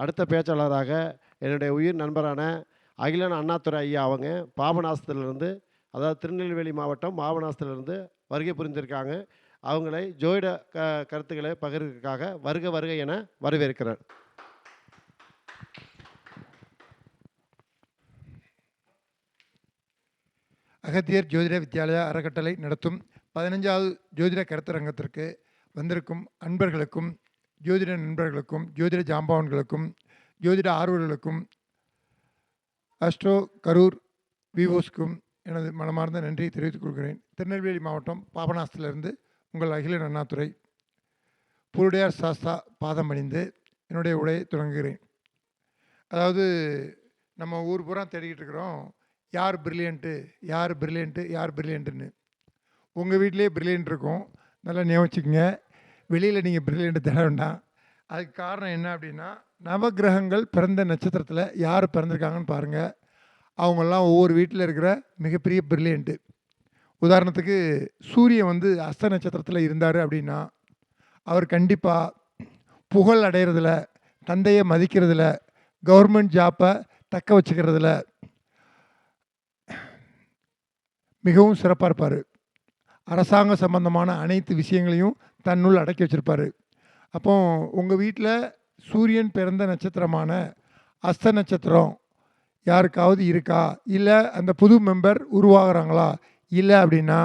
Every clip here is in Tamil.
அடுத்த பேச்சாளராக என்னுடைய உயிர் நண்பரான அகிலன் அண்ணாதுரை ஐயா அவங்க பாபநாசத்திலிருந்து அதாவது திருநெல்வேலி மாவட்டம் பாபநாசத்திலிருந்து வருகை புரிந்திருக்காங்க. அவங்களை ஜோயிட க கருத்துக்களை பகிர்வதற்காக வருக வருக என வரவேற்கிறேன். அகத்தியர் ஜோதிட வித்யாலயா அறக்கட்டளை நடத்தும் பதினஞ்சாவது ஜோதிட கருத்தரங்கத்திற்கு வந்திருக்கும் அன்பர்களுக்கும் ஜோதிட நண்பர்களுக்கும் ஜோதிட ஜாம்பவான்களுக்கும் ஜோதிட ஆர்வலர்களுக்கும் அஸ்ட்ரோ கரூர் விவோஸ்க்கும் எனது மனமார்ந்த நன்றியை தெரிவித்துக் கொள்கிறேன். திருநெல்வேலி மாவட்டம் பாபநாசத்திலிருந்து உங்கள் அகிலன் அண்ணாதுரை புருடையார் சாஸ்தா பாதம் அணிந்து என்னுடைய உடையை தொடங்குகிறேன். அதாவது நம்ம ஊர் பூரா தேடிக்கிட்டு இருக்கிறோம் யார் பிரில்லியண்ட்டு யார் பிரில்லியண்ட்டு யார் பிரில்லியண்ட்டுன்னு உங்கள் வீட்டிலே பிரில்லியன்ட் இருக்கும். நல்லா ஞாபகம் வெளியில் நீங்கள் பிரில்லியண்ட்டு தேட வேண்டாம் அதுக்கு காரணம் என்ன அப்படின்னா நவக்கிரகங்கள் பிறந்த நட்சத்திரத்தில் யார் பிறந்திருக்காங்கன்னு பாருங்கள் அவங்கெல்லாம் ஒவ்வொரு வீட்டில் இருக்கிற மிகப்பெரிய பிரில்லியண்ட்டு உதாரணத்துக்கு சூரியன் வந்து அஸ்த நட்சத்திரத்தில் இருந்தார் அப்படின்னா அவர் கண்டிப்பாக புகழ் அடைகிறதுல தந்தையை மதிக்கிறதுல கவர்மெண்ட் ஜாப்பை தக்க வச்சுக்கிறதுல மிகவும் சிறப்பாக இருப்பார். அரசாங்க சம்பந்தமான அனைத்து விஷயங்களையும் தன்னுள் அடக்கி வச்சுருப்பார். அப்போ உங்கள் வீட்டில் சூரியன் பிறந்த நட்சத்திரமான அஸ்த நட்சத்திரம் யாருக்காவது இருக்கா? இல்லை அந்த புது மெம்பர் உருவாகிறாங்களா? இல்லை அப்படின்னா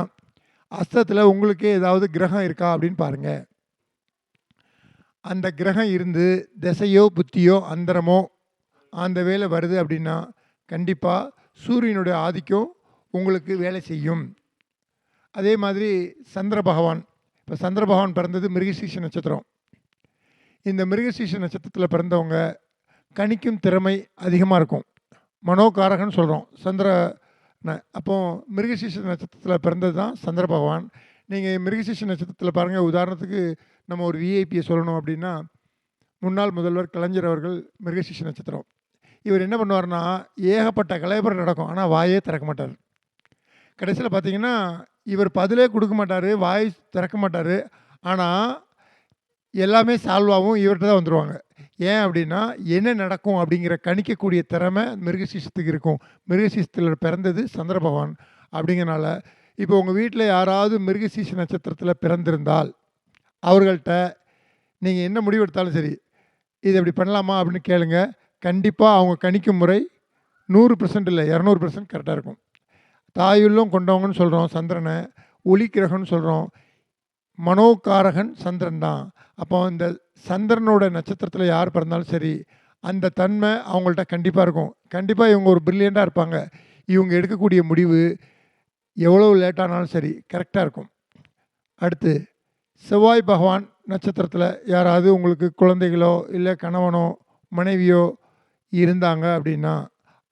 அஸ்தத்தில் உங்களுக்கே ஏதாவது கிரகம் இருக்கா அப்படின்னு பாருங்கள் அந்த கிரகம் இருந்து திசையோ புத்தியோ அந்தரமோ அந்த வேலை வருது அப்படின்னா கண்டிப்பாக சூரியனுடைய ஆதிக்கம் உங்களுக்கு வேலை செய்யும். அதே மாதிரி சந்திர பகவான் இப்போ சந்திர பகவான் பிறந்தது மிருகசீஷ நட்சத்திரம். இந்த மிருகசீஷ நட்சத்திரத்தில் பிறந்தவங்க கணிக்கும் திறமை அதிகமாக இருக்கும். மனோகாரகன்னு சொல்கிறோம் சந்திர ந- அப்போ மிருகசீஷ நட்சத்திரத்தில் பிறந்தது தான் சந்திர பகவான் நீங்கள் மிருகசீஷ நட்சத்திரத்தில் பாருங்கள் உதாரணத்துக்கு நம்ம ஒரு விஐபியை சொல்லணும் அப்படின்னா முன்னாள் முதல்வர் கலைஞர் அவர்கள் மிருகசீஷ நட்சத்திரம். இவர் என்ன பண்ணுவார்னா ஏகப்பட்ட கலைபரம் நடக்கும். ஆனால் வாயே திறக்க மாட்டார். கடைசியில் பார்த்தீங்கன்னா இவர் பதிலே கொடுக்க மாட்டார் வாய் திறக்க மாட்டார். ஆனால் எல்லாமே சால்வாகவும் இவர்கிட்ட தான் வந்துடுவாங்க ஏன் அப்படின்னா என்ன நடக்கும் அப்படிங்கிற கணிக்கக்கூடிய திறமை மிருகசீஷத்துக்கு இருக்கும். மிருகசீஷத்தில் பிறந்தது சந்திர பகவான் அப்படிங்கிறனால இப்போ உங்கள் வீட்டில் யாராவது மிருகசீஷ நட்சத்திரத்தில் பிறந்திருந்தால் அவர்கள்ட்ட நீங்கள் என்ன முடிவு எடுத்தாலும் சரி இது இப்படி பண்ணலாமா? அப்படின்னு கேளுங்க. கண்டிப்பாக அவங்க கணிக்கும் முறை நூறு பர்சன்ட் இல்லை இரநூறு பர்சன்ட் கரெக்டாக இருக்கும். தாயுள்ளம் கொண்டவங்கன்னு சொல்கிறோம் சந்திரனை. ஒளி கிரகம்னு சொல்கிறோம் மனோகாரகன் சந்திரன் தான். அப்போ இந்த சந்திரனோட நட்சத்திரத்தில் யார் பிறந்தாலும் சரி அந்த தன்மை அவங்கள்ட்ட கண்டிப்பாக இருக்கும். கண்டிப்பாக இவங்க ஒரு பிரில்லியண்ட்டாக இருப்பாங்க. இவங்க எடுக்கக்கூடிய முடிவு எவ்வளோ லேட்டானாலும் சரி கரெக்டாக இருக்கும். அடுத்து செவ்வாய் பகவான் நட்சத்திரத்தில் யாராவது உங்களுக்கு குழந்தைகளோ இல்லை கணவனோ மனைவியோ இருந்தாங்க அப்படின்னா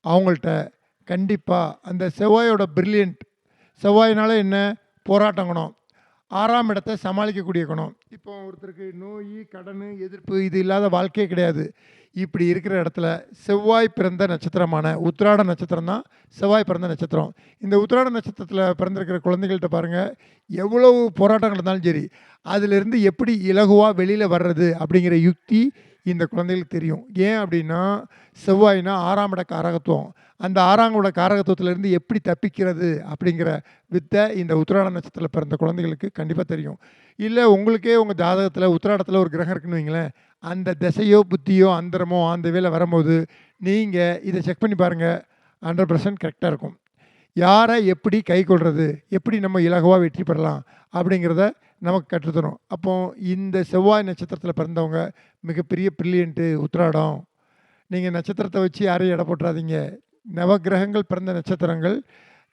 அவங்கள்ட்ட கண்டிப்பாக அந்த செவ்வாயோட பிரில்லியன்ட் செவ்வாயினால என்ன? போராட்டங்கணும் குணம். ஆறாம் இடத்தை சமாளிக்கக்கூடிய குணம். இப்போ ஒருத்தருக்கு நோய் கடன் எதிர்ப்பு இது இல்லாத வாழ்க்கையே கிடையாது. இப்படி இருக்கிற இடத்துல செவ்வாய் பிறந்த நட்சத்திரமான உத்திராட நட்சத்திரம் தான் செவ்வாய் பிறந்த நட்சத்திரம். இந்த உத்திராட நட்சத்திரத்தில் பிறந்திருக்கிற குழந்தைகள்கிட்ட பாருங்கள் எவ்வளவு போராட்டங்கள் இருந்தாலும் சரி அதிலிருந்து எப்படி இலகுவாக வெளியில் வர்றது அப்படிங்கிற யுக்தி இந்த குழந்தைகளுக்கு தெரியும். ஏன் அப்படின்னா செவ்வாய்னா ஆறாம் இட காரகத்துவம். அந்த ஆறாங்கோட காரகத்துவத்திலேருந்து எப்படி தப்பிக்கிறது அப்படிங்கிற வித்தை இந்த உத்திராட நட்சத்திரத்தில் பிறந்த குழந்தைகளுக்கு கண்டிப்பாக தெரியும். இல்லை உங்களுக்கே உங்கள் ஜாதகத்தில் உத்திராடத்தில் ஒரு கிரகம் இருக்குன்னு வைங்களேன் அந்த திசையோ புத்தியோ அந்தரமோ அந்த வேலை வரும்போது நீங்கள் இதை செக் பண்ணி பாருங்கள் ஹண்ட்ரட் பர்சன்ட் கரெக்டாக இருக்கும். யாரை எப்படி கை கொள்வது எப்படி நம்ம இலகுவாக வெற்றி பெறலாம்? அப்படிங்கிறத நமக்கு கற்றுத்தரும். அப்போ இந்த செவ்வாய் நட்சத்திரத்தில் பிறந்தவங்க மிகப்பெரிய பிரில்லியன்ட்டு உத்திராடம். நீங்கள் நட்சத்திரத்தை வச்சு யாரையும் எடை போட்டுறாதீங்க. நவக்கிரகங்கள் பிறந்த நட்சத்திரங்கள்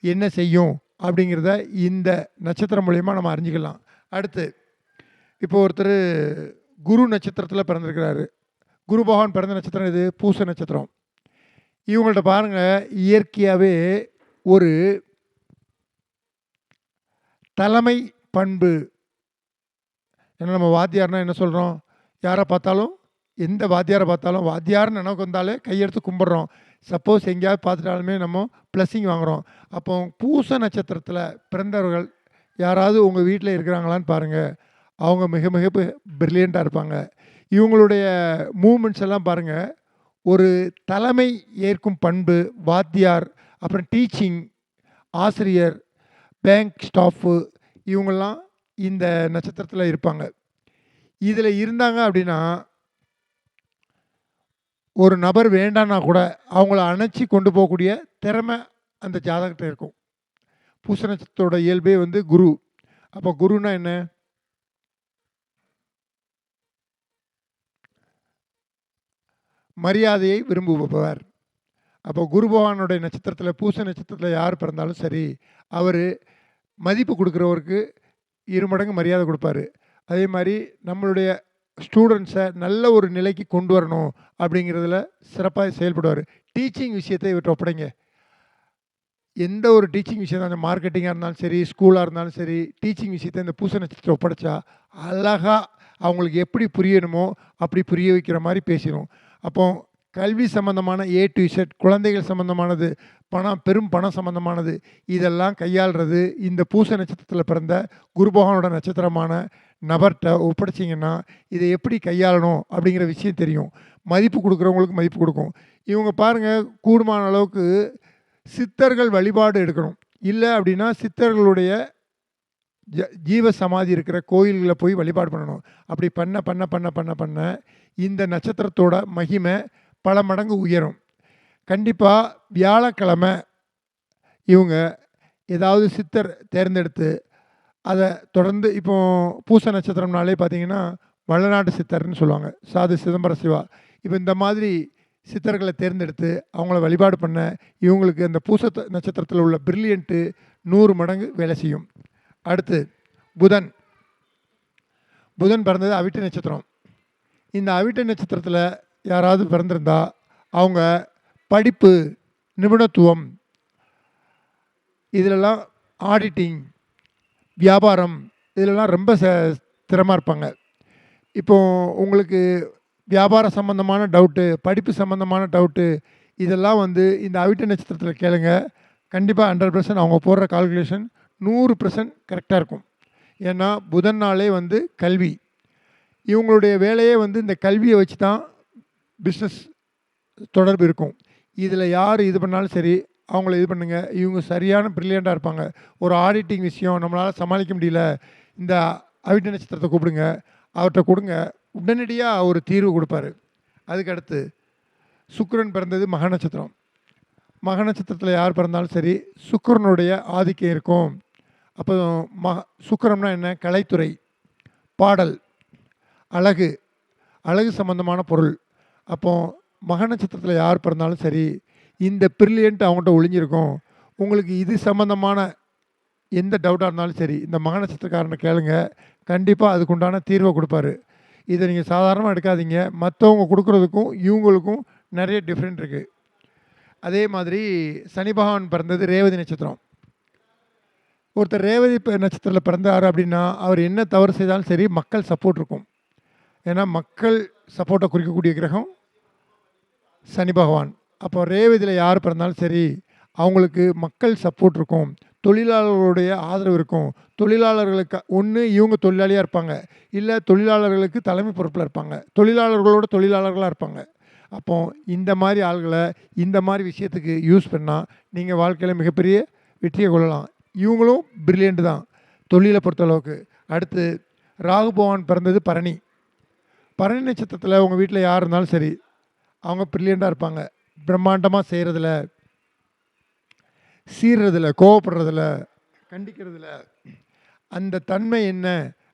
என்ன செய்யும்? அப்படிங்கிறத இந்த நட்சத்திரம் மூலயமா நம்ம அறிஞ்சிக்கலாம். அடுத்து இப்போ ஒருத்தர் குரு நட்சத்திரத்தில் பிறந்திருக்கிறாரு. குரு பகவான் பிறந்த நட்சத்திரம் இது பூச நட்சத்திரம். இவங்கள்ட்ட பாருங்கள் இயற்கையாகவே ஒரு தலைமை பண்பு. ஏன்னா நம்ம வாத்தியார்னா என்ன சொல்கிறோம் யாரை பார்த்தாலும் எந்த வாத்தியாரை பார்த்தாலும் வாத்தியார்னு நினைவுக்கு வந்தாலே கையெடுத்து கும்பிட்றோம். சப்போஸ் எங்கேயாவது பார்த்துட்டாலுமே நம்ம ப்ளஸ்ஸிங் வாங்குகிறோம் அப்போ பூச நட்சத்திரத்தில் பிறந்தவர்கள் யாராவது உங்கள் வீட்டில் இருக்கிறாங்களான்னு பாருங்கள் அவங்க மிக மிக பிரில்லியண்ட்டாக இருப்பாங்க. இவங்களுடைய மூமெண்ட்ஸ் எல்லாம் பாருங்கள் ஒரு தலைமை ஏற்கும் பண்பு வாத்தியார் அப்புறம் டீச்சிங் ஆசிரியர் பேங்க் ஸ்டாஃபு இவங்கெல்லாம் இந்த நட்சத்திரத்தில் இருப்பாங்க. இதில் இருந்தாங்க அப்படின்னா ஒரு நபர் வேண்டான்னா கூட அவங்கள அணைச்சி கொண்டு போகக்கூடிய திறமை அந்த ஜாதகத்தில் இருக்கும். பூச நட்சத்திரத்தோட இயல்பே வந்து குரு. அப்போ குருன்னா என்ன? மரியாதையை விரும்புபவர். அப்போ குரு பகவானுடைய நட்சத்திரத்தில் பூச நட்சத்திரத்தில் யார் பிறந்தாலும் சரி அவர் மதிப்பு கொடுக்குறவருக்கு இரு மடங்கு மரியாதை கொடுப்பாரு. அதே மாதிரி நம்மளுடைய ஸ்டூடெண்ட்ஸை நல்ல ஒரு நிலைக்கு கொண்டு வரணும் அப்படிங்கிறதுல சிறப்பாக செயல்படுவார். டீச்சிங் விஷயத்தை இவற்றை ஒப்படைங்க. எந்த ஒரு டீச்சிங் விஷயம் தான் மார்க்கெட்டிங்காக இருந்தாலும் சரி ஸ்கூலாக இருந்தாலும் சரி டீச்சிங் விஷயத்தை இந்த பூச நட்சத்திரத்தை ஒப்படைச்சா அழகாக அவங்களுக்கு எப்படி புரியணுமோ அப்படி புரிய வைக்கிற மாதிரி பேசிடும் அப்போ கல்வி சம்பந்தமான ஏ டு இசட் குழந்தைகள் சம்பந்தமானது பணம் பெரும் பணம் சம்பந்தமானது இதெல்லாம் கையாளுறது இந்த பூச நட்சத்திரத்தில் பிறந்த குருபகவானோட நட்சத்திரமான நபர்கிட்ட ஒப்படைச்சிங்கன்னா இதை எப்படி கையாளணும் அப்படிங்கிற விஷயம் தெரியும். மதிப்பு கொடுக்குறவங்களுக்கு மதிப்பு கொடுக்கும். இவங்க பாருங்கள் கூடுமான அளவுக்கு சித்தர்கள் வழிபாடு எடுக்கணும். இல்லை அப்படின்னா சித்தர்களுடைய ஜ ஜீவ சமாதி இருக்கிற கோயில்களில் போய் வழிபாடு பண்ணணும். அப்படி பண்ண பண்ண பண்ண பண்ண பண்ண இந்த நட்சத்திரத்தோட மகிமை பல மடங்கு உயரும். கண்டிப்பாக வியாழக்கிழமை இவங்க ஏதாவது சித்தர் தேர்ந்தெடுத்து அதை தொடர்ந்து இப்போ பூச நட்சத்திரம்னாலே பார்த்தீங்கன்னா வளநாட்டு சித்தர்னு சொல்லுவாங்க. சாது சிதம்பர சிவா. இப்போ இந்த மாதிரி சித்தர்களை தேர்ந்தெடுத்து அவங்கள வழிபாடு பண்ண இவங்களுக்கு அந்த பூச நட்சத்திரத்தில் உள்ள பிரில்லியண்ட்டு நூறு மடங்கு வேலை செய்யும். அடுத்து புதன். புதன் பிறந்தது அவிட்டு நட்சத்திரம். இந்த அவிட்ட நட்சத்திரத்தில் யாராவது பிறந்திருந்தா அவங்க படிப்பு நிபுணத்துவம் இதிலெல்லாம் ஆடிட்டிங் வியாபாரம் இதிலெல்லாம் ரொம்ப ச திறமாக இருப்பாங்க. இப்போ உங்களுக்கு வியாபார சம்பந்தமான டவுட்டு படிப்பு சம்பந்தமான டவுட்டு இதெல்லாம் வந்து இந்த அவிட்ட நட்சத்திரத்தில் கேளுங்க. கண்டிப்பாக ஹண்ட்ரட் பர்சன்ட் அவங்க போடுற கால்குலேஷன் நூறு பர்சன்ட் கரெக்டாக இருக்கும். ஏன்னா புதன் நாளே வந்து கல்வி. இவங்களுடைய வேலையே வந்து இந்த கல்வியை வச்சு தான் பிஸ்னஸ் தொடர்பு இருக்கும். இதில் யார் இது பண்ணாலும் சரி அவங்கள இது பண்ணுங்கள் இவங்க சரியான ப்ரில்லியண்ட்டாக இருப்பாங்க. ஒரு ஆடிட்டிங் விஷயம் நம்மளால் சமாளிக்க முடியல. இந்த அவிட்ட நட்சத்திரத்தை கூப்பிடுங்க. அவர்கிட்ட கொடுங்க. உடனடியாக ஒரு தீர்வு கொடுப்பாரு. அதுக்கடுத்து சுக்கரன் பிறந்தது மக நட்சத்திரம். மக நட்சத்திரத்தில் யார் பிறந்தாலும் சரி சுக்கரனுடைய ஆதிக்கம் இருக்கும். அப்போ மக சுக்கரம்னா என்ன? கலைத்துறை பாடல். அழகு அழகு சம்மந்தமான பொருள். அப்போது மக நட்சத்திரத்தில் யார் பிறந்தாலும் சரி இந்த பிரில்லியன்ட் அவங்கள்ட்ட ஒளிஞ்சிருக்கும். உங்களுக்கு இது சம்மந்தமான எந்த டவுட்டாக இருந்தாலும் சரி இந்த மக நட்சத்திரக்காரனை கேளுங்க. கண்டிப்பாக அதுக்குண்டான தீர்வை கொடுப்பாரு. இதை நீங்கள் சாதாரணமாக எடுக்காதீங்க. மற்றவங்க கொடுக்குறதுக்கும் இவங்களுக்கும் நிறைய டிஃப்ரெண்ட் இருக்குது அதே மாதிரி சனி பகவான் பிறந்தது ரேவதி நட்சத்திரம். ஒருத்தர் ரேவதி நட்சத்திரத்தில் பிறந்தார் அப்படின்னா அவர் என்ன தவறு செய்தாலும் சரி மக்கள் சப்போர்ட் இருக்கும். ஏன்னா மக்கள் சப்போர்ட்டை குறிக்கக்கூடிய கிரகம் சனி பகவான். அப்போ ரேவதியில் யார் பிறந்தாலும் சரி அவங்களுக்கு மக்கள் சப்போர்ட் இருக்கும். தொழிலாளர்களுடைய ஆதரவு இருக்கும். தொழிலாளர்களுக்கு ஒன்று இவங்க தொழிலாளியாக இருப்பாங்க. இல்லை தொழிலாளர்களுக்கு தலைமை பொறுப்பில் இருப்பாங்க. தொழிலாளர்களோட தொழிலாளர்களாக இருப்பாங்க. அப்போ இந்த மாதிரி ஆள்களை இந்த மாதிரி விஷயத்துக்கு யூஸ் பண்ணால் நீங்கள் வாழ்க்கையில் மிகப்பெரிய வெற்றியை கொள்ளலாம். இவங்களும் பிரில்லியண்ட் தான். தொழிலை பொறுத்தளவுக்கு. அடுத்து ராகு பகவான் பிறந்தது பரணி. பரணி நட்சத்திரத்தில் உங்கள் வீட்டில் யார் இருந்தாலும் சரி அவங்க ப்ரில்லியண்டாக இருப்பாங்க. பிரம்மாண்டமாக செய்கிறதில் சீர்றதில் கோவப்படுறதில் கண்டிக்கிறதுல அந்த தன்மை என்ன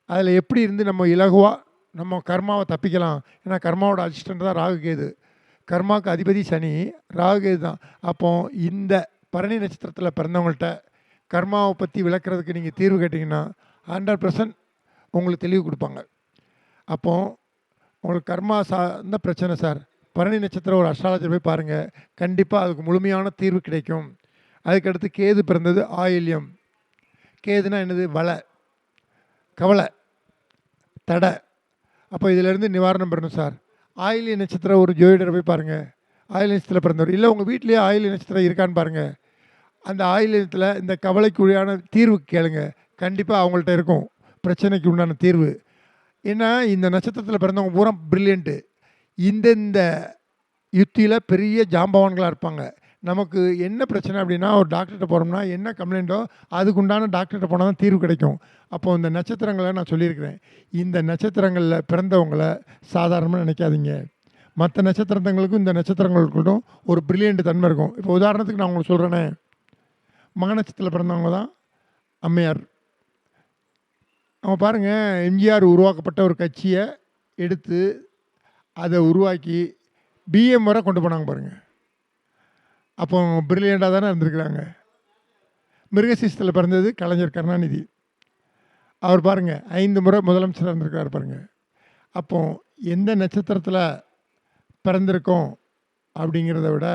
அதில் எப்படி இருந்து நம்ம இலகுவாக நம்ம கர்மாவை தப்பிக்கலாம். ஏன்னா கர்மாவோட அசிஸ்டன்ட் தான் ராகு கேது. கர்மாவுக்கு அதிபதி சனி ராகு கேது தான். அப்போ இந்த பரணி நட்சத்திரத்தில் பிறந்தவங்கள்ட்ட கர்மாவை பற்றி விளக்குறதுக்கு நீங்கள் தீர்வு கேட்டிங்கன்னா ஹண்ட்ரட் பர்சன்ட் உங்களுக்கு தெளிவு கொடுப்பாங்க. அப்போது உங்களுக்கு கர்மா சார்ந்த பிரச்சனை சார். பரணி நட்சத்திரம் ஒரு அஸ்ட்ராலஜர் போய் பாருங்கள் கண்டிப்பாக அதுக்கு முழுமையான தீர்வு கிடைக்கும். அதுக்கடுத்து கேது பிறந்தது ஆயில்யம். கேதுனா என்னது? வலை. கவலை. தடை. அப்போ இதிலேருந்து நிவாரணம் பெறணும் சார். ஆயிலிய நட்சத்திரம் ஒரு ஜோயிடர் போய் பாருங்கள் ஆயில் நட்சத்திரம் பிறந்தவர். இல்லை உங்கள் வீட்லேயே ஆயில் நட்சத்திரம் இருக்கான்னு பாருங்கள் அந்த ஆயிலியத்தில் இந்த கவலைக்குரியான தீர்வு கேளுங்க. கண்டிப்பாக அவங்கள்ட்ட இருக்கும். பிரச்சனைக்கு உண்டான தீர்வு. ஏன்னா இந்த நட்சத்திரத்தில் பிறந்தவங்க பூரா ப்ரில்லியண்ட்டு இந்தந்த யுத்தியில் பெரிய ஜாம்பவான்களாக இருப்பாங்க. நமக்கு என்ன பிரச்சனை அப்படின்னா ஒரு டாக்டர்கிட்ட போகிறோம்னா என்ன கம்ப்ளைண்ட்டோ அதுக்கு உண்டான டாக்டர்கிட்ட போனால் தான் தீர்வு கிடைக்கும். அப்போது இந்த நட்சத்திரங்களை நான் சொல்லியிருக்கிறேன். இந்த நட்சத்திரங்களில் பிறந்தவங்களை சாதாரணமாக நினைக்காதீங்க. மற்ற நட்சத்திரங்களுக்கும் இந்த நட்சத்திரங்களுக்கும் ஒரு பிரில்லியண்ட் தன்மை இருக்கும். இப்போ உதாரணத்துக்கு நான் உங்களுக்கு சொல்கிறேனே மக நட்சத்திரத்தில் பிறந்தவங்க தான் அம்மையார். அவன் பாருங்கள் எம்ஜிஆர் உருவாக்கப்பட்ட ஒரு கட்சியை எடுத்து அதை உருவாக்கி பிஎம் வரை கொண்டு போனாங்க பாருங்கள் அப்போ பிரில்லியண்டாக தானே இருந்திருக்கிறாங்க. மிருகசீசத்தில் பிறந்தது கலைஞர் கருணாநிதி. அவர் பாருங்கள் ஐந்து முறை முதலமைச்சராக இருந்திருக்காரு பாருங்கள் அப்போ எந்த நட்சத்திரத்தில் பிறந்திருக்கோம் அப்படிங்கிறத விட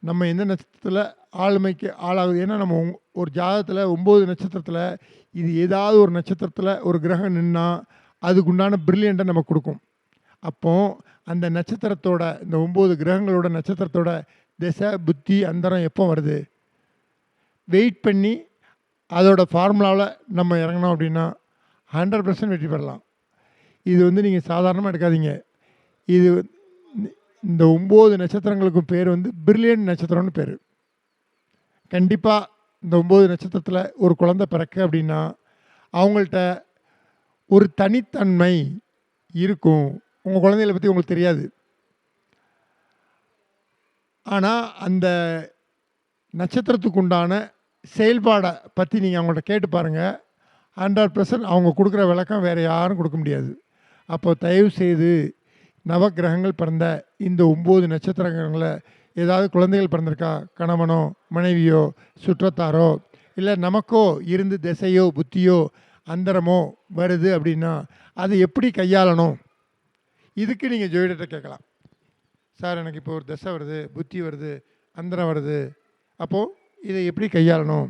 நம்ம எந்த நட்சத்திரத்தில் ஆளுமைக்கு ஆளாகுது? ஏன்னா நம்ம ஒரு ஜாதகத்தில் ஒம்பது நட்சத்திரத்தில் இது ஏதாவது ஒரு நட்சத்திரத்தில் ஒரு கிரகம் நின்னா அதுக்கு உண்டான பிரில்லியண்ட்டை நம்ம கொடுக்கும். அப்போ அந்த நட்சத்திரத்தோட இந்த ஒம்பது கிரகங்களோட நட்சத்திரத்தோட திசை புத்தி அந்தரம் எப்போ வருது? வெயிட் பண்ணி அதோட ஃபார்முலாவில் நம்ம இறங்கினோம் அப்படின்னா ஹண்ட்ரட் பர்சன்ட் வெற்றி பெறலாம். இது வந்து நீங்கள் சாதாரணமாக எடுக்காதீங்க. இது இந்த- ஒம்பது நட்சத்திரங்களுக்கும் பேர் வந்து பிரில்லியன் நட்சத்திரம்னு பேர். கண்டிப்பாக இந்த ஒம்பது நட்சத்திரத்தில் ஒரு குழந்தை பிறக்க அப்படின்னா அவங்கள்ட்ட ஒரு தனித்தன்மை இருக்கும். உங்கள் குழந்தைகளை பற்றி உங்களுக்கு தெரியாது. ஆனால் அந்த நட்சத்திரத்துக்கு உண்டான செயல்பாடை பற்றி நீங்கள் அவங்கள்ட்ட கேட்டு பாருங்கள் ஹண்ட்ரட் பர்சன்ட் அவங்க கொடுக்குற விளக்கம் வேறு யாரும் கொடுக்க முடியாது. அப்போ தயவு செய்து நவக்கிரகங்கள் பிறந்த இந்த ஒம்பது நட்சத்திரங்களில் ஏதாவது குழந்தைகள் பிறந்திருக்கா? கணவனோ மனைவியோ சுற்றத்தாரோ? இல்லை நமக்கோ இருந்து திசையோ புத்தியோ அந்தரமோ வருது அப்படின்னா அதை எப்படி கையாளணும்? இதுக்கு நீங்கள் ஜோதிடத்தை கேட்கலாம். சார் எனக்கு இப்போ ஒரு திசை வருது புத்தி வருது அந்தரம் வருது. அப்போது இதை எப்படி கையாளணும்?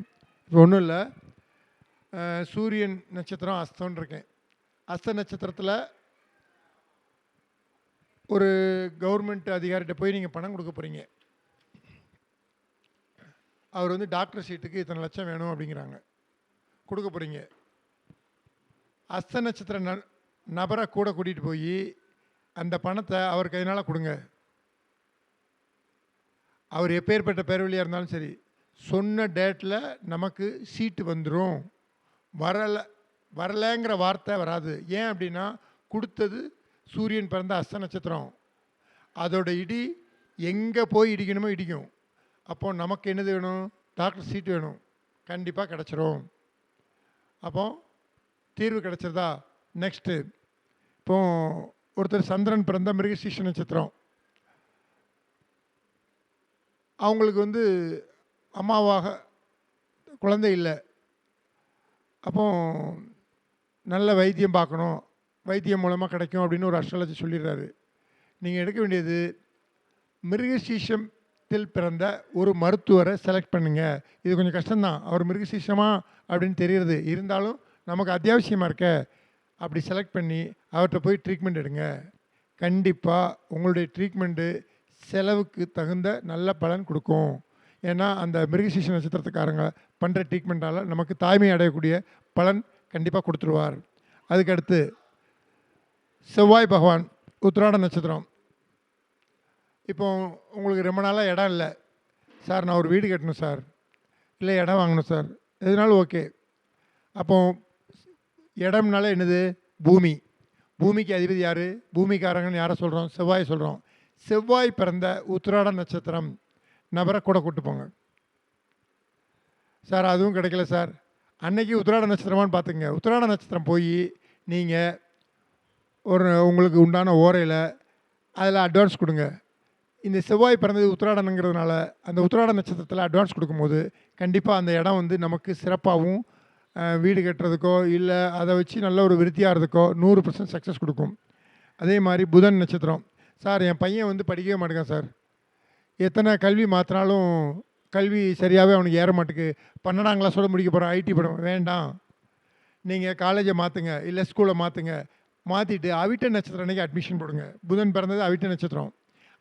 இப்போ ஒன்றும் இல்லை. சூரியன் நட்சத்திரம் அஸ்தம்னு இருக்கேன். அஸ்த நட்சத்திரத்தில் ஒரு கவர்மெண்ட் அதிகாரிகிட்ட போய் நீங்கள் பணம் கொடுக்க போகிறீங்க அவர் வந்து டாக்டர் சீட்டுக்கு இத்தனை லட்சம் வேணும் அப்படிங்கிறாங்க. கொடுக்க போகிறீங்க அஸ்த நட்சத்திர ந நபரை கூட கூட்டிகிட்டு போய் அந்த பணத்தை அவர் கையினால் கொடுங்க. அவர் எப்பேற்பட்ட பேரவழியாக இருந்தாலும் சரி சொன்ன டேட்டில் நமக்கு சீட்டு வந்துடும் வரலை வரலைங்கிற வார்த்தை வராது. ஏன் அப்படின்னா கொடுத்தது சூரியன் பிறந்த அஸ்த நட்சத்திரம். அதோட இடி எங்கே போய் இடிக்கணுமோ இடிக்கும். அப்போ நமக்கு என்னது வேணும்? டாக்டர் சீட் வேணும். கண்டிப்பாக கிடச்சிரும். அப்போ தீர்வு கிடச்சிருதா நெக்ஸ்ட்டு இப்போ ஒருத்தர் சந்திரன் பிறந்த மிருகசீஷ நட்சத்திரம். அவங்களுக்கு வந்து அம்மாவாக குழந்தை இல்லை. அப்போ நல்ல வைத்தியம் பார்க்கணும். வைத்தியம் மூலமாக கிடைக்கும் அப்படின்னு ஒரு அஸ்ட்ராலஜி சொல்லிடுறாரு. நீங்கள் எடுக்க வேண்டியது மிருகசீஷத்தில் பிறந்த ஒரு மருத்துவரை செலக்ட் பண்ணுங்கள் இது கொஞ்சம் கஷ்டம்தான். அவர் மிருகசீஷமா அப்படின்னு தெரியுறது. இருந்தாலும் நமக்கு அத்தியாவசியமாக இருக்க. அப்படி செலக்ட் பண்ணி அவர்கிட்ட போய் ட்ரீட்மெண்ட் எடுங்க. கண்டிப்பாக உங்களுடைய ட்ரீட்மெண்ட்டு செலவுக்கு தகுந்த நல்ல பலன் கொடுக்கும். ஏன்னா அந்த மிருகசீஷ நட்சத்திரத்துக்காரங்க பண்ணுற ட்ரீட்மெண்ட்டால் நமக்கு தாய்மை அடையக்கூடிய பலன் கண்டிப்பாக கொடுத்துருவார். அதுக்கடுத்து செவ்வாய் பகவான் உத்திராட நட்சத்திரம். இப்போ உங்களுக்கு ரொம்ப நாளாக இடம் இல்லை. சார் நான் ஒரு வீடு கட்டணும் சார். இல்லை இடம் வாங்கணும் சார். எதுனாலும் ஓகே. அப்போ இடம்னால என்னது? பூமி. பூமிக்கு அதிபதி யார்? பூமிக்காரங்கன்னு யாரை சொல்கிறோம் செவ்வாய் சொல்கிறோம் செவ்வாய் பிறந்த உத்திராட நட்சத்திரம். நபரை கூட கூட்டு போங்க. சார் அதுவும் கிடைக்கல சார். அன்னைக்கு உத்திராட நட்சத்திரமான்னு பார்த்துங்க உத்திராட நட்சத்திரம் போய் நீங்கள் ஒரு உங்களுக்கு உண்டான ஓரையில் அதில் அட்வான்ஸ் கொடுங்க. இந்த செவ்வாய் பிறந்தது உத்திராடனுங்கிறதுனால அந்த உத்திராட நட்சத்திரத்தில் அட்வான்ஸ் கொடுக்கும்போது கண்டிப்பாக அந்த இடம் வந்து நமக்கு சிறப்பாகவும் வீடு கட்டுறதுக்கோ இல்லை அதை வச்சு நல்ல ஒரு விருத்தியாகிறதுக்கோ நூறு பர்சன்ட் சக்ஸஸ் கொடுக்கும். அதே மாதிரி புதன் நட்சத்திரம். சார் என் பையன் வந்து படிக்கவே மாட்டேங்கான் சார். எத்தனை கல்வி மாற்றினாலும் கல்வி சரியாகவே அவனுக்கு ஏற மாட்டுக்கு பன்னெண்டாம் கிளாஸோட முடிக்க போகிறான் ஐடி படம். வேண்டாம். நீங்கள் காலேஜை மாற்றுங்க இல்லை ஸ்கூலை மாற்றுங்க மாற்றிட்டு அவிட்ட நட்சத்திரம் அன்றைக்கி அட்மிஷன் போடுங்க. புதன் பிறந்தது அவிட்ட நட்சத்திரம்.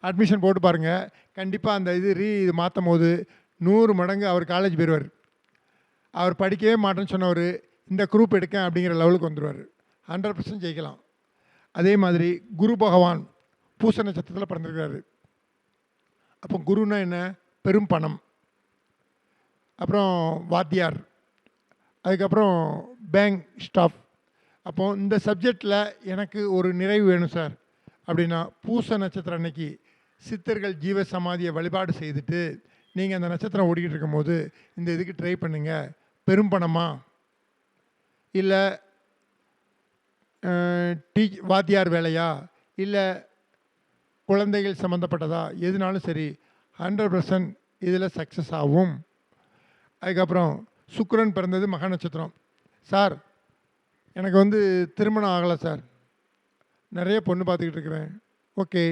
அட்மிஷன் போட்டு பாருங்கள் கண்டிப்பாக அந்த இது ரீ இது மாற்றும் போது நூறு மடங்கு அவர் காலேஜ் போயிடுவார் அவர் படிக்கவே மாட்டேன்னு சொன்னவர் இந்த குரூப் எடுக்கேன் அப்படிங்கிற லெவலுக்கு வந்துடுவார் ஹண்ட்ரட் பர்சன்ட் ஜெயிக்கலாம். அதே மாதிரி குரு பகவான் பூச நட்சத்திரத்தில் பிறந்திருக்கிறாரு அப்போ குருன்னா என்ன? பெரும் பணம். அப்புறம் வாத்தியார். அதுக்கப்புறம் பேங்க் ஸ்டாஃப் அப்போ இந்த சப்ஜெக்டில் எனக்கு ஒரு நிறைவு வேணும் சார் அப்படின்னா பூச நட்சத்திரம் அன்னைக்கு சித்தர்கள் ஜீவ சமாதியை வழிபாடு செய்துட்டு நீங்கள் அந்த நட்சத்திரம் ஓடிக்கிட்டு இருக்கும்போது இந்த இதுக்கு ட்ரை பண்ணுங்கள் பெரும் பணமா? இல்லை டீ வாத்தியார் வேலையா? இல்லை குழந்தைகள் சம்மந்தப்பட்டதா எதுனாலும் சரி ஹண்ட்ரட் பர்சன்ட் இதில் சக்ஸஸ் ஆகும். அதுக்கப்புறம் சுக்கரன் பிறந்தது மக நட்சத்திரம். சார் எனக்கு வந்து திருமணம் ஆகலை சார். நிறைய பொண்ணு பார்த்துக்கிட்டு இருக்கிறேன். ஓகே.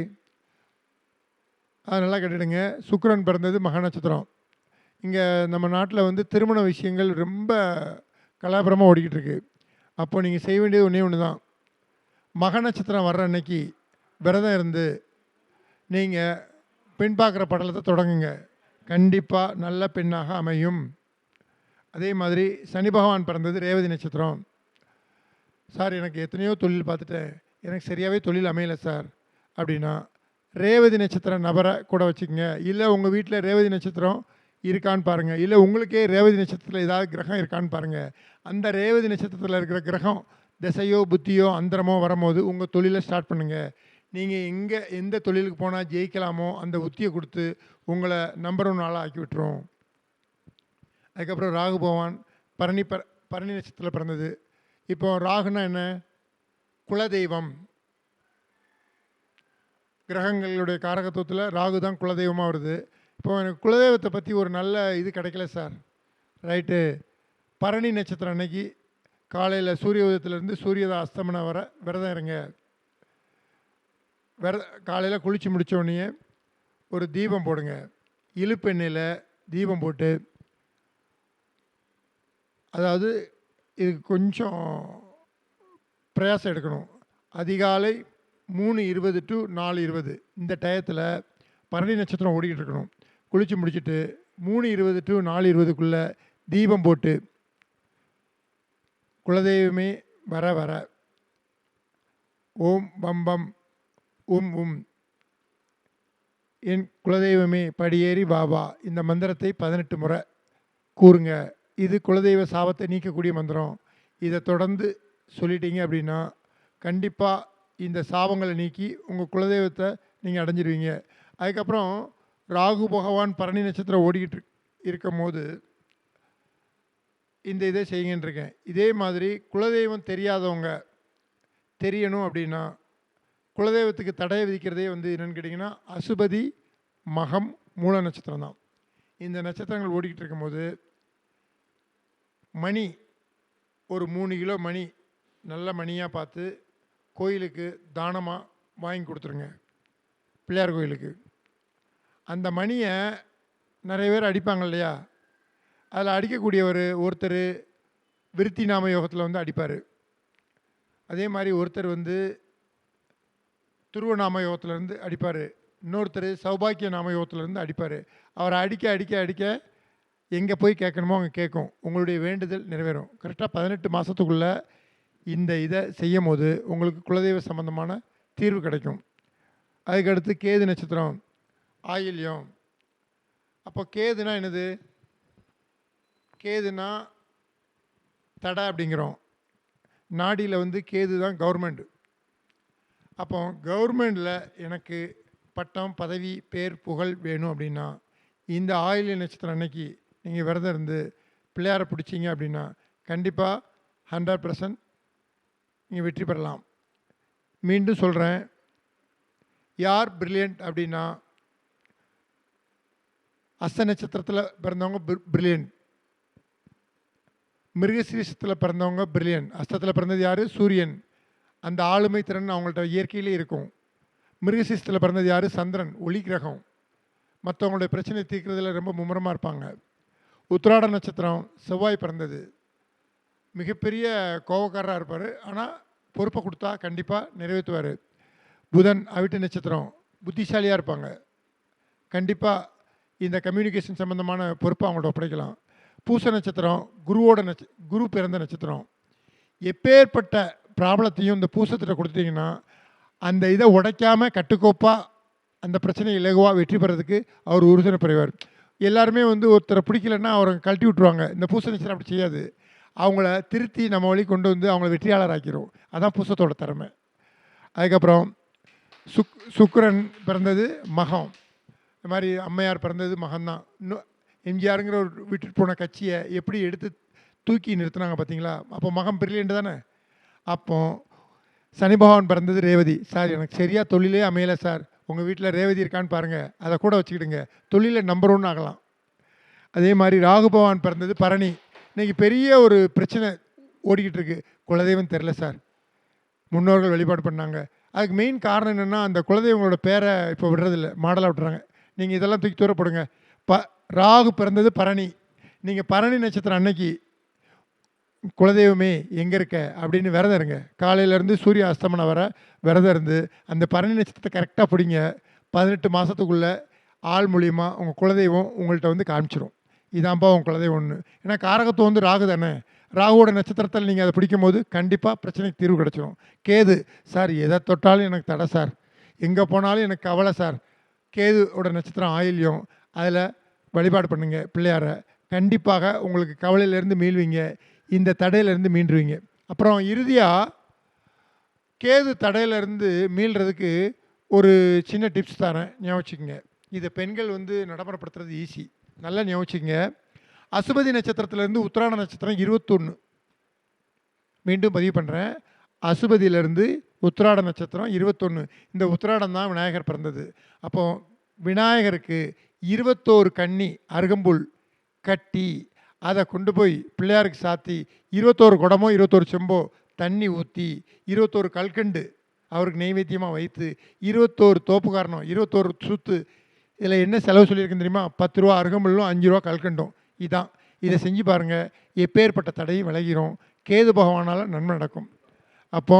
அது நல்லா கேட்டுடுங்க. சுக்கரன் பிறந்தது மக நட்சத்திரம். இங்கே நம்ம நாட்டில் வந்து திருமண விஷயங்கள் ரொம்ப கலாபரமாக ஓடிக்கிட்டு இருக்கு. அப்போ நீங்கள் செய்ய வேண்டியது ஒன்றே ஒன்று தான். மக நட்சத்திரம் வர்ற அன்னைக்கு விரதம் இருந்து நீங்கள் பெண் பார்க்குற படலத்தை தொடங்குங்க. கண்டிப்பாக நல்ல பெண்ணாக அமையும். அதே மாதிரி சனி பகவான் பிறந்தது ரேவதி நட்சத்திரம். சார் எனக்கு எத்தனையோ தொழில் பார்த்துட்டேன். எனக்கு சரியாகவே தொழில் அமையலை சார். அப்படின்னா ரேவதி நட்சத்திர நபரை கூட வச்சுக்கோங்க. இல்லை உங்கள் வீட்டில் ரேவதி நட்சத்திரம் இருக்கான்னு பாருங்கள் இல்லை உங்களுக்கே ரேவதி நட்சத்திரத்தில் ஏதாவது கிரகம் இருக்கான்னு பாருங்கள் அந்த ரேவதி நட்சத்திரத்தில் இருக்கிற கிரகம் திசையோ புத்தியோ அந்தரமோ வரும்போது உங்கள் தொழிலை ஸ்டார்ட் பண்ணுங்கள் நீங்கள் எங்கே எந்த தொழிலுக்கு போனால் ஜெயிக்கலாமோ அந்த உத்தியை கொடுத்து உங்களை நம்பர் ஒன் ஆளாக ஆக்கி விட்டுரும் அதுக்கப்புறம் ராகு பகவான் பரணி ப பரணி நட்சத்திரத்தில் பிறந்தது. இப்போ ராகுனா என்ன? குலதெய்வம். கிரகங்களுடைய காரகத்துவத்தில் ராகு தான் குலதெய்வமாக வருது. இப்போ எனக்கு குலதெய்வத்தை பற்றி ஒரு நல்ல இது கிடைக்கல சார். ரைட்டு. பரணி நட்சத்திரம் அன்னைக்கு காலையில் சூரிய உதயத்திலேருந்து சூரியதா அஸ்தமனம் வர விரதம் இருங்க. விர காலையில் குளித்து முடித்தோடனே ஒரு தீபம் போடுங்க. இழுப்பெண்ணில் தீபம் போட்டு அதாவது இதுக்கு கொஞ்சம் பிரயாசம் எடுக்கணும். அதிகாலை மூணு இருபது டு நாலு இருபது. இந்த டயத்தில் பரணி நட்சத்திரம் ஓடிக்கிட்டு இருக்கணும். குளித்து முடிச்சுட்டு மூணு இருபது டு நாலு இருபதுக்குள்ளே தீபம் போட்டு குலதெய்வமே வர வர. ஓம் பம் பம் உம் உம். என் குலதெய்வமே படியேறி பாபா இந்த மந்திரத்தை பதினெட்டு முறை கூறுங்க. இது குலதெய்வ சாபத்தை நீக்கக்கூடிய மந்திரம். இதை தொடர்ந்து சொல்லிட்டீங்க அப்படின்னா கண்டிப்பாக இந்த சாபங்களை நீக்கி உங்கள் குலதெய்வத்தை நீங்கள் அடைஞ்சிருவீங்க. அதுக்கப்புறம் ராகு பகவான் பரணி நட்சத்திரம் ஓடிக்கிட்டு இருக்கும் போது இந்த இதை செய்யுங்கன்னு இருக்கேன். இதே மாதிரி குலதெய்வம் தெரியாதவங்க தெரியணும் அப்படின்னா குலதெய்வத்துக்கு தடை விதிக்கிறதே வந்து என்னென்னு கேட்டிங்கன்னா அசுபதி மகம் மூல நட்சத்திரம் தான். இந்த நட்சத்திரங்கள் ஓடிக்கிட்டு இருக்கும்போது மணி ஒரு மூணு கிலோ மணி நல்ல மணியாக பார்த்து கோயிலுக்கு தானமாக வாங்கி கொடுத்துருங்க. பிள்ளையார் கோயிலுக்கு. அந்த மணியை நிறைய பேர் அடிப்பாங்க இல்லையா? அதில் அடிக்கக்கூடியவர் ஒருத்தர் விருத்தி நாம யோகத்தில் வந்து அடிப்பார். அதே மாதிரி ஒருத்தர் வந்து துருவநாம யோகத்திலேருந்து அடிப்பார். இன்னொருத்தர் சௌபாக்கிய நாம யோகத்திலேருந்து அடிப்பார். அவரை அடிக்க அடிக்க அடிக்க எங்கே போய் கேட்கணுமோ அங்கே கேட்கும். உங்களுடைய வேண்டுதல் நிறைவேறும். கரெக்டாக பதினெட்டு மாதத்துக்குள்ளே இந்த இதை செய்யும் போது உங்களுக்கு குலதெய்வ சம்பந்தமான தீர்வு கிடைக்கும். அதுக்கடுத்து கேது நட்சத்திரம் ஆயில்யம். அப்போ கேதுனா என்னது? கேதுனா தடை அப்படிங்கிறோம். நாடியில் வந்து கேது தான் கவர்மெண்ட் அப்போ கவர்மெண்டில் எனக்கு பட்டம் பதவி பேர் புகழ் வேணும் அப்படின்னா இந்த ஆயில்ய நட்சத்திரம் அன்னைக்கு நீங்கள் விரதம் இருந்து பிள்ளையாரை பிடிச்சிங்க அப்படின்னா கண்டிப்பாக ஹண்ட்ரட் பர்சன்ட் நீங்கள் வெற்றி பெறலாம். மீண்டும் சொல்கிறேன் யார் பிரில்லியன்ட் அப்படின்னா அஸ்த நட்சத்திரத்தில் பிறந்தவங்க பிரில்லியன்ட் மிருகசீரிஷத்தில் பிறந்தவங்க பிரில்லியன் அஸ்தத்தில் பிறந்தது யார்? சூரியன். அந்த ஆளுமை திறன் அவங்கள்ட்ட இயற்கையிலே இருக்கும். மிருகசீரிஷத்தில் பிறந்தது யார்? சந்திரன் ஒளி கிரகம். மற்றவங்களுடைய பிரச்சனை தீர்க்கிறதுல ரொம்ப மும்முரமாக இருப்பாங்க. உத்திராட நட்சத்திரம் செவ்வாய் பிறந்தது. மிகப்பெரிய கோவக்காரராக இருப்பார். ஆனால் பொறுப்பை கொடுத்தா கண்டிப்பாக நிறைவேற்றுவார். புதன் அவிட்டு நட்சத்திரம் புத்திசாலியாக இருப்பாங்க. கண்டிப்பாக இந்த கம்யூனிகேஷன் சம்மந்தமான பொறுப்பை அவங்கள்ட்ட ஒப்படைக்கலாம். பூச நட்சத்திரம் குருவோட நட்ச குரு பிறந்த நட்சத்திரம். எப்பேற்பட்ட ப்ராப்ளத்தையும் இந்த பூசத்திட்ட கொடுத்தீங்கன்னா அந்த இதை உடைக்காமல் கட்டுக்கோப்பாக அந்த பிரச்சனையை இலகுவாக வெற்றி பெறதுக்கு அவர் உறுதுணை பெறுவார் எல்லாருமே வந்து ஒருத்தரை பிடிக்கலன்னா அவரை கழட்டி விட்ருவாங்க இந்த பூச நீச்சல் அப்படி செய்யாது. அவங்கள திருத்தி நம்ம வழி கொண்டு வந்து அவங்கள வெற்றியாளர் ஆக்கிரும் அதான் பூசத்தோட திறமை. அதுக்கப்புறம் சுக் சுக்கிரன் பிறந்தது மகம். இந்த மாதிரி அம்மையார் பிறந்தது மகன்தான் இன்னும் எம்ஜிஆருங்கிற ஒரு விட்டுட்டு போன கட்சியை எப்படி எடுத்து தூக்கி நிறுத்தினாங்க பார்த்தீங்களா? அப்போ மகம் பிரில்லியண்ட் தானே? அப்போ சனி பகவான் பிறந்தது ரேவதி. சார் எனக்கு சரியாக தொழிலே அமையலை சார். உங்கள் வீட்டில் ரேவதி இருக்கான்னு பாருங்கள் அதை கூட வச்சுக்கிடுங்க. தொழிலில் நம்பர் ஒன்று ஆகலாம். அதே மாதிரி ராகு பகவான் பிறந்தது பரணி. இன்னைக்கு பெரிய ஒரு பிரச்சனை ஓடிக்கிட்டு இருக்கு. குலதெய்வம் தெரில சார். முன்னோர்கள் வழிபாடு பண்ணாங்க. அதுக்கு மெயின் காரணம் என்னென்னா அந்த குலதெய்வங்களோட பேரை இப்போ விடுறதில்ல. மாடலாக விட்டுறாங்க. நீங்கள் இதெல்லாம் தூக்கி தூரப்படுங்க ப ராகு பிறந்தது பரணி. நீங்கள் பரணி நட்சத்திரம் அன்னைக்கு குலதெய்வமே எங்கே இருக்க? அப்படின்னு விரதம் இருங்க. காலையிலேருந்து சூரிய அஸ்தமனம் வர விரதம் இருந்து அந்த பரணி நட்சத்திரத்தை கரெக்டாக பிடிங்க. பதினெட்டு மாதத்துக்குள்ளே ஆள் மூலியமாக உங்கள் குலதெய்வம் உங்கள்கிட்ட வந்து காமிச்சிரும். இதான்ப்பா உங்கள் குலதெய்வம் ஒன்று ஏன்னா காரகத்துவம் வந்து ராகு தானே. ராகுவோட நட்சத்திரத்தில் நீங்கள் அதை பிடிக்கும் போது கண்டிப்பாக பிரச்சனைக்கு தீர்வு கிடச்சிரும். கேது சார் எதை தொட்டாலும் எனக்கு தடை சார். எங்கே போனாலும் எனக்கு கவலை சார். கேதுவோட நட்சத்திரம் ஆயில்யம். அதில் வழிபாடு பண்ணுங்கள் பிள்ளையாரை. கண்டிப்பாக உங்களுக்கு கவலையிலேருந்து மீள்வீங்க. இந்த தடையிலேருந்து மீண்டுருவீங்க அப்புறம் இறுதியாக கேது தடையிலேருந்து மீள்றதுக்கு ஒரு சின்ன டிப்ஸ் தரேன். ஞாபகம் இதை பெண்கள் வந்து நடைமுறைப்படுத்துறது ஈஸி நல்லா ஞாபகம் அசுபதி நட்சத்திரத்திலேருந்து உத்திராட நட்சத்திரம் இருபத்தொன்று மீண்டும் பதிவு பண்ணுறேன் அசுபதியிலேருந்து உத்திராட நட்சத்திரம் இருபத்தொன்று இந்த உத்திராடம் தான் விநாயகர் பிறந்தது. அப்போ விநாயகருக்கு இருபத்தோரு கன்னி அருகம்புல் கட்டி அதை கொண்டு போய் பிள்ளையாருக்கு சாத்தி இருபத்தோரு குடமோ இருபத்தோரு செம்போ தண்ணி ஊற்றி இருபத்தோரு கல்கண்டு அவருக்கு நெய்வேத்தியமாக வைத்து இருபத்தோரு தோப்பு காரணம் இருபத்தோரு சுத்து இதில் என்ன செலவு சொல்லியிருக்கேன் தெரியுமா? பத்து ரூபா அருகம்புல்லும் அஞ்சு ரூபா கல்கண்டும். இதான். இதை செஞ்சு பாருங்கள் எப்பேற்பட்ட தடையும் விலகிரும். கேது பகவானால் நன்மை நடக்கும். அப்போ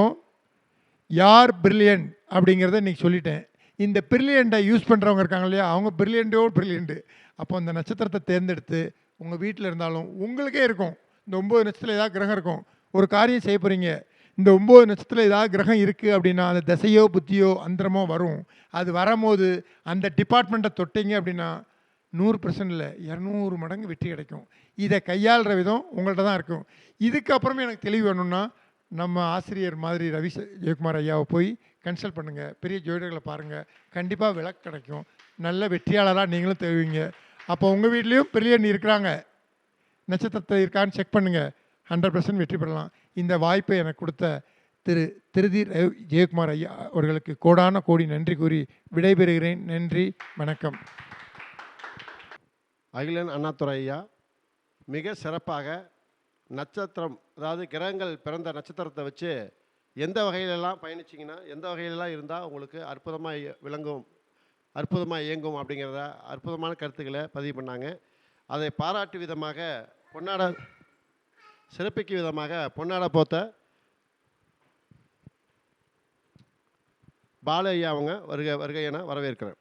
யார் பிரில்லியன்ட் அப்படிங்கிறத இன்றைக்கி சொல்லிட்டேன். இந்த பிரில்லியண்ட்டை யூஸ் பண்ணுறவங்க இருக்காங்க இல்லையா? அவங்க பிரில்லியண்ட்டோ பிரில்லியண்ட்டு அப்போ இந்த நட்சத்திரத்தை தேர்ந்தெடுத்து உங்கள் வீட்டில் இருந்தாலும் உங்களுக்கே இருக்கும். இந்த ஒம்பது நட்சத்திரத்தில் ஏதாவது கிரகம் இருக்கும். ஒரு காரியம் செய்ய போகிறீங்க இந்த ஒம்பது நட்சத்திரத்தில் ஏதாவது கிரகம் இருக்குது அப்படின்னா அந்த திசையோ புத்தியோ அந்தரமோ வரும். அது வரும்போது அந்த டிபார்ட்மெண்ட்டை தொட்டிங்க அப்படின்னா நூறு பர்சன்ட் இல்லை இரநூறு மடங்கு வெற்றி கிடைக்கும். இதை கையாளுற விதம் உங்கள்கிட்ட தான் இருக்கும். இதுக்கப்புறமே எனக்கு தெளிவு வேணும்னா நம்ம ஆசிரியர் மாதிரி ரவி ஜெயக்குமார் ஐயாவை போய் கன்சல்ட் பண்ணுங்கள் பெரிய ஜோதிடர்களை பாருங்கள் கண்டிப்பாக விளக்கு கிடைக்கும். நல்ல வெற்றியாளராக நீங்களும் தெரிவிங்க அப்போ உங்கள் வீட்லேயும் பிரில்லியன் இருக்கிறாங்க. நட்சத்திரத்தை இருக்கான்னு செக் பண்ணுங்கள் ஹண்ட்ரட் பர்சன்ட் வெற்றி பெறலாம். இந்த வாய்ப்பை எனக்கு கொடுத்த திரு திருதி ஜெயக்குமார் ஐயா அவர்களுக்கு கோடான கோடி நன்றி கூறி விடைபெறுகிறேன். நன்றி வணக்கம். அகிலன் அண்ணாதுரை ஐயா மிக சிறப்பாக நட்சத்திரம் அதாவது கிரகங்கள் பிறந்த நட்சத்திரத்தை வச்சு எந்த வகையிலெல்லாம் பயணிச்சிங்கன்னா எந்த வகையிலெல்லாம் இருந்தால் உங்களுக்கு அற்புதமாக விளங்கும் அற்புதமாக இயங்கும் அப்படிங்கிறத அற்புதமான கருத்துக்களை பதிவு பண்ணாங்க. அதை பாராட்டு விதமாக பொன்னாட சிறப்பிக்கும் விதமாக பொன்னாட போத்த பாலையா அவங்க வருக வருகை என வரவேற்கிறேன்.